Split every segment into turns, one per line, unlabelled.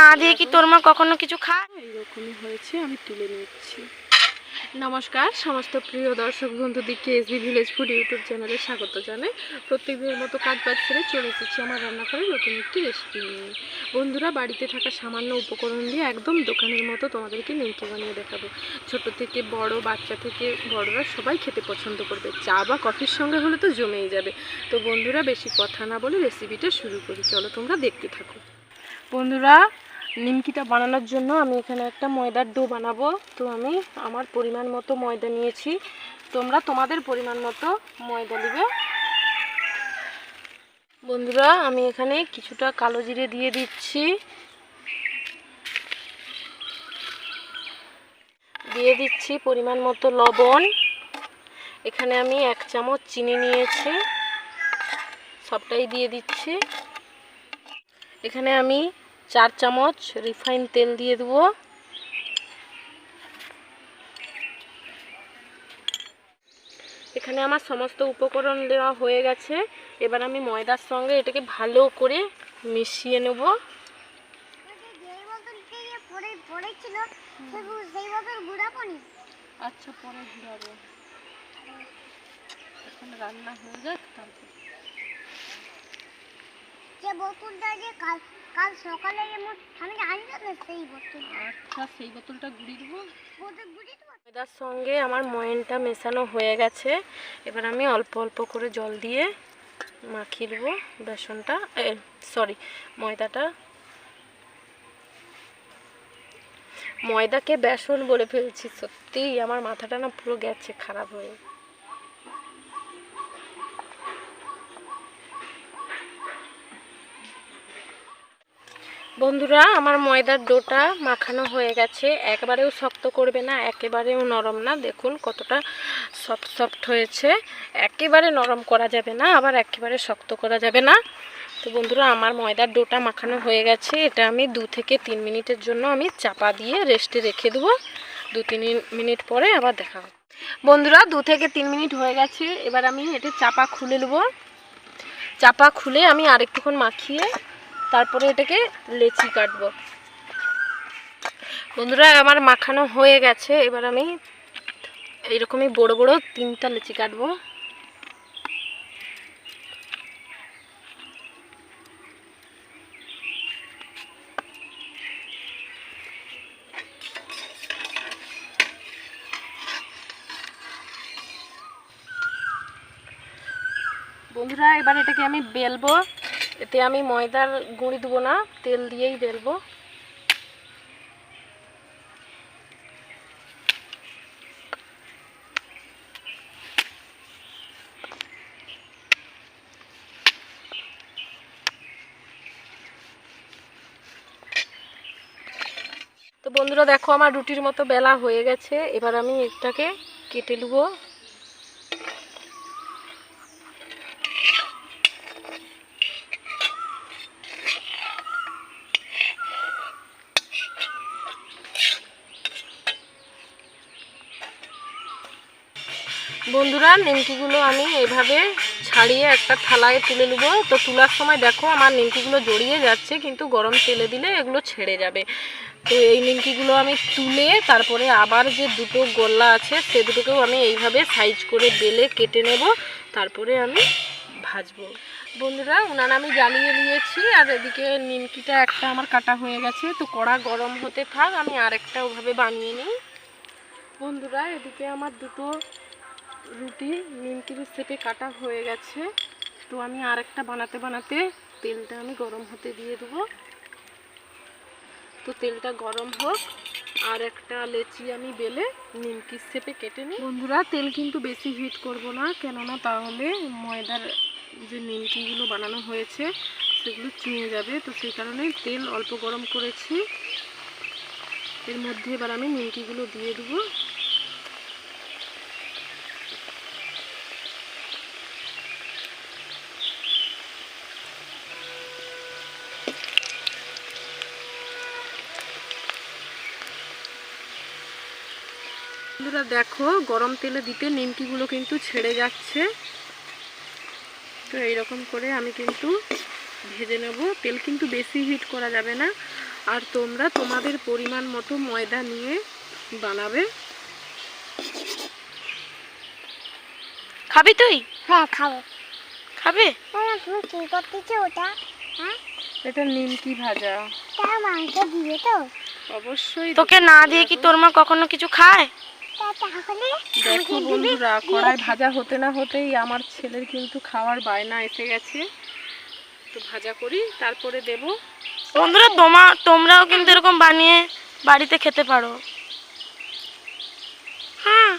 না দিয়ে কি তোর মা কখনো কিছু খায়?
এরকমই হয়েছে আমি তুলে নিচ্ছি। নমস্কার সমস্ত প্রিয় দর্শক বন্ধুদিকে এসবি ভিলেজ ফুড ইউটিউব চ্যানেলে স্বাগত জানাই। প্রত্যেকদিনের মতো কাজ বাজ ছেড়ে চলে এসেছি আমার রান্নাঘরে নতুন একটি রেসিপি নিয়ে। বন্ধুরা বাড়িতে থাকা সামান্য উপকরণ দিয়ে একদম দোকানের মতো তোমাদেরকে নিমকি বানিয়ে দেখাবো। ছোট থেকে বড় বাচ্চা থেকে বড়রা সবাই খেতে পছন্দ করবে। চা বা কফির সঙ্গে হলে তো জমেই যাবে। তো বন্ধুরা বেশি কথা না বলে রেসিপিটা শুরু করি। চলো তোমরা দেখতে থাকো। বন্ধুরা নিমকিটা বানানোর জন্য আমি এখানে একটা ময়দার ডো বানাবো। তো আমি আমার পরিমাণ মতো ময়দা নিয়েছি। তোমরা তোমাদের পরিমাণ মতো ময়দা নেবে বন্ধুরা, আমি এখানে কিছুটা কালো জিরে দিয়ে দিচ্ছি। দিয়ে দিচ্ছি পরিমাণ মতো লবণ। এখানে আমি এক চামচ চিনি নিয়েছি। সবটাই দিয়ে দিচ্ছি। এখানে আমি চার চামচ রিফাইন তেল দিয়ে দেবো। এখানে আমার সমস্ত উপকরণ দেওয়া হয়ে গেছে। এবার আমি ময়দার সঙ্গে এটাকে ভালো করে মিশিয়ে নেব। আচ্ছা পরে ঘুরাবো। এখন রান্না হয়ে যাক, তারপর
কাল কাল সকালে যেমন আমি জানি না সেই বোতল
আচ্ছা সেই বোতলটা ঘুরিয়ে দেবো।
বোতল ঘুরিয়ে দেবো।
ময়দার সঙ্গে আমার ময়নটা মেশানো হয়ে গেছে। এবার আমি অল্প অল্প করে জল দিয়ে মাখিয়ে দেবো বেসনটা। সরি ময়দাটা। ময়দাকে বেসন বলে ফেলছি সত্যিই আমার মাথাটা না পুরো গেছে খারাপ হয়ে বন্ধুরা, আমার ময়দার ডোটা মাখানো হয়ে গেছে। একবারেও শক্ত করবে না, একেবারেও নরম না। দেখুন কতটা সফট সফট হয়েছে। একেবারে নরম করা যাবে না, আবার একেবারে শক্ত করা যাবে না। তো বন্ধুরা, আমার ময়দার ডোটা মাখানো হয়ে গেছে। এটা আমি দু থেকে তিন মিনিটের জন্য আমি চাপা দিয়ে রেস্টে রেখে দেবো। দু তিন মিনিট পরে আবার দেখা বন্ধুরা, দু থেকে তিন মিনিট হয়ে গেছে। এবার আমি এটা চাপা খুলে নেব। চাপা খুলে আমি আরেকটুক্ষণ মাখিয়ে তারপরে এটাকে লেচি কাটবো। বন্ধুরা, আমার মাখানো হয়ে গেছে। এবার আমি এইরকমই বড় বড় তিনটা লেচি কাটবো। বন্ধুরা, এবার এটাকে আমি বেলবো। এতে আমি ময়দার গুঁড়ি দেবো না, তেল দিয়েই বেলবো। তো বন্ধুরা দেখো, আমার রুটির মতো বেলা হয়ে গেছে। এবার আমি এটাকে কেটে নেব। বন্ধুরা, নিমকিগুলো আমি এভাবে ছাড়িয়ে একটা থালায় তুলে নেব। তো তোলার সময় দেখো আমার নিমকিগুলো জড়িয়ে যাচ্ছে, কিন্তু গরম তেলে দিলে এগুলো ছেড়ে যাবে। তো এই নিমকিগুলো আমি তুলে তারপরে আবার যে দুটো গোল্লা আছে, সে দুটোকেও আমি এইভাবে সাইজ করে বেলে কেটে নেব, তারপরে আমি ভাজবো। বন্ধুরা, উনান আমি জ্বালিয়ে নিয়েছি আর এদিকে নিমকিটা একটা আমার কাটা হয়ে গেছে। তো কড়া গরম হতে থাক, আমি আরেকটা ওভাবে বানিয়ে নিই। বন্ধুরা, এদিকে আমার দুটো রুটি নিমকির সেপে কাটা হয়ে গেছে। তো আমি আরেকটা বানাতে বানাতে তেলটা আমি গরম হতে দিয়ে দেবো। তো তেলটা গরম হোক, আর একটা লেচি আমি বেলে নিমকির সেপে কেটে নিই। বন্ধুরা, তেল কিন্তু বেশি হিট করব না, কেননা তাহলে ময়দার যে নিমকিগুলো বানানো হয়েছে, সেগুলো চুঁয়ে যাবে। তো সেই কারণে তেল অল্প গরম করেছি। এর মধ্যে এবার আমি নিমকিগুলো দিয়ে দেবো। বন্ধুরা দেখো গরম তেলে দিতে নিমকিগুলো কিন্তু ছেড়ে যাচ্ছে। তো এইরকম করে আমি কিন্তু ভেজে নেব। তেল কিন্তু বেশি হিট করা যাবে না। আর তোমরা তোমাদের পরিমাণ মতো ময়দা নিয়ে বানাবে।
খাবি তুই?
হ্যাঁ খাব।
খাবে?
তুমি কি করতেছো ওটা? হ্যাঁ?
এটা নিমকি ভাজা।
তার মাংস দিয়ে তো।
অবশ্যই
তোকে না দিয়ে কি তোর মা কখনো কিছু খায়?
তা
দেখো বন্ধুরা কড়াই ভাজা হতে না হতেই আমার ছেলের কিন্তু খাওয়ার বায়না এসে গেছে। তো ভাজা করি তারপরে দেব।
বন্ধুরা তোমা তোমরাও কিন্তু এরকম বানিয়ে বাড়িতে খেতে পারো।
হ্যাঁ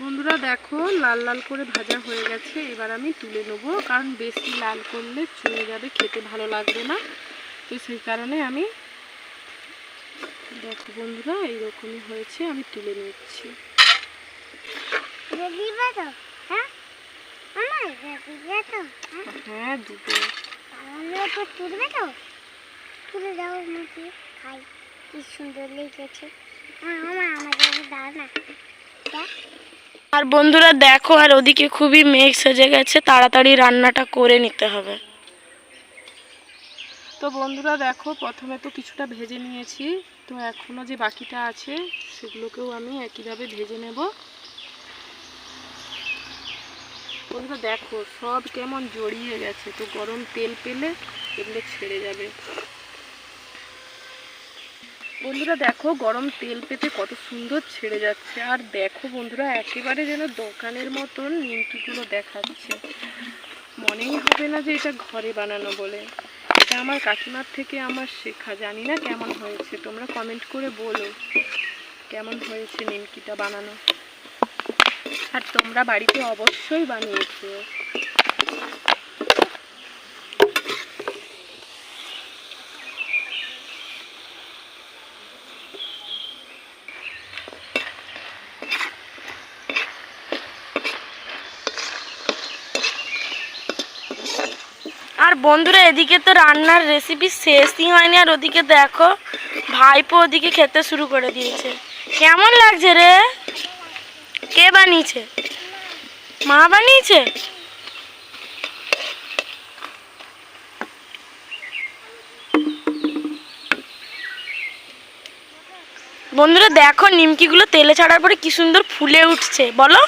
বন্ধুরা দেখো লাল লাল করে ভাজা হয়ে গেছে। এবার আমি তুলে নেব কারণ বেশি লাল করলে চলে যাবে খেতে ভালো লাগবে না। তো সেই কারণে আমি দেখো বন্ধুরা এইরকমই হয়েছে আমি তুলে নিচ্ছি।
হ্যাঁ? আমার হ্যাঁ?
হ্যাঁ দুটো।
তুলবে তো তুলে দাও আমাকে খাই। কি সুন্দর লেগেছে। আমার আমাকে দাও না।
আর বন্ধুরা দেখো আর ওদিকে খুবই মেঘ সেজে গেছে তাড়াতাড়ি রান্নাটা করে নিতে হবে।
তো বন্ধুরা দেখো, প্রথমে তো কিছুটা ভেজে নিয়েছি। তো এখনও যে বাকিটা আছে, সেগুলোকেও আমি একইভাবে ভেজে নেব। বন্ধুরা দেখো, সব কেমন জড়িয়ে গেছে। তো গরম তেল পেলে এগুলো ছেড়ে যাবে। বন্ধুরা দেখো, গরম তেল পেতে কত সুন্দর ছেড়ে যাচ্ছে। আর দেখো বন্ধুরা, একেবারে যেন দোকানের মতন নিমকিগুলো দেখাচ্ছে। মনেই হবে না যে এটা ঘরে বানানো বলে। আমার কাকিমার থেকে আমার শেখা। জানি না কেমন হয়েছে। তোমরা কমেন্ট করে বলো। কেমন হয়েছে নিমকিটা বানানো? আর তোমরা বাড়িতে অবশ্যই বানিয়েছো।
আর বন্ধুরা এদিকে তো রান্নার রেসিপি শেষই হয়নি আর ওদিকে দেখো ভাইপো ওদিকে খেতে শুরু করে দিয়েছে। কেমন লাগছে রে? কে বানিয়েছে? মা বানিয়েছে? বন্ধুরা দেখো নিমকিগুলো তেলে ছাড়ার পরে কি সুন্দর ফুলে উঠছে বলো?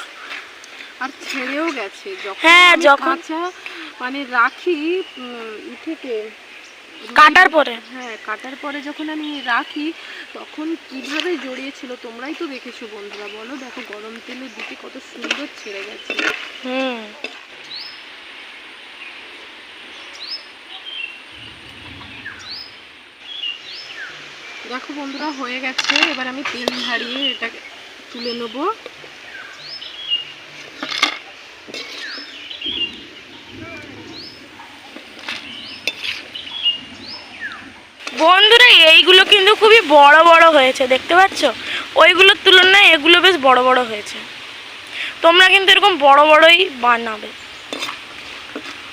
আর ছেড়েও গেছে।
হ্যাঁ, যখন-
মানে রাখি থেকে
কাটার পরে?
হ্যাঁ কাটার পরে যখন আমি রাখি তখন কীভাবে জড়িয়েছিল তোমরাই তো দেখেছ বন্ধুরা বলো? দেখো গরম তেলের দিকে কত সুন্দর ছেড়ে গেছে।
হুম।
দেখো বন্ধুরা হয়ে গেছে। এবার আমি তেল ঝাড়িয়ে এটাকে তুলে নেব।
বন্ধুরা, এইগুলো কিন্তু খুবই বড় বড় হয়েছে, দেখতে পাচ্ছ? ওইগুলোর তুলনায় এগুলো বেশ বড় বড় হয়েছে। তোমরা কিন্তু এরকম বড় বড়ই বানাবে।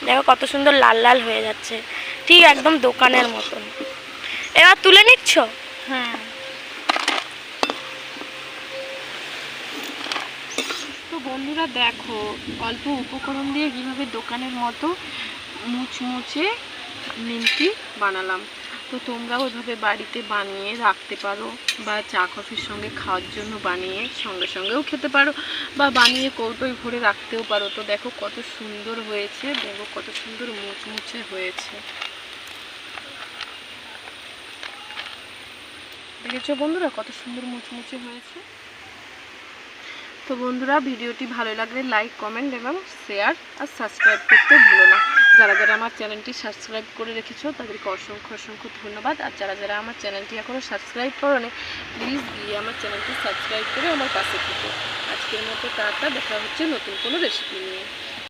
দেখো কত সুন্দর লাল লাল হয়ে যাচ্ছে, ঠিক একদম দোকানের মতন। এবার তুলে নিচ্ছ?
হ্যাঁ। তো বন্ধুরা, দেখো, অল্প উপকরণ দিয়ে কীভাবে দোকানের মতো মুচমুচে নিমকি বানালাম। তো তোমরাও ওইভাবে বাড়িতে বানিয়ে রাখতে পারো বা চা কফির সঙ্গে খাওয়ার জন্য বানিয়ে সঙ্গে সঙ্গেও খেতে পারো বা বানিয়ে কৌটোয় ভরে রাখতেও পারো। তো দেখো কত সুন্দর হয়েছে, দেখো কত সুন্দর মুচমুচে হয়েছে। দেখেছ বন্ধুরা কত সুন্দর মুচমুচে হয়েছে? তো বন্ধুরা, ভিডিওটি ভালো লাগলে লাইক কমেন্ট এবং শেয়ার আর সাবস্ক্রাইব করতে ভুলো না। যারা যারা আমার চ্যানেলটি সাবস্ক্রাইব করে রেখেছো, তাদেরকে অসংখ্য অসংখ্য ধন্যবাদ। আর যারা যারা আমার চ্যানেলটি এখনও সাবস্ক্রাইব করো নি প্লিজ গিয়ে আমার চ্যানেলটি সাবস্ক্রাইব করে আমার পাশে থেকো। আজকের মতো তারটা দেখা হচ্ছে নতুন কোনো রেসিপি নিয়ে।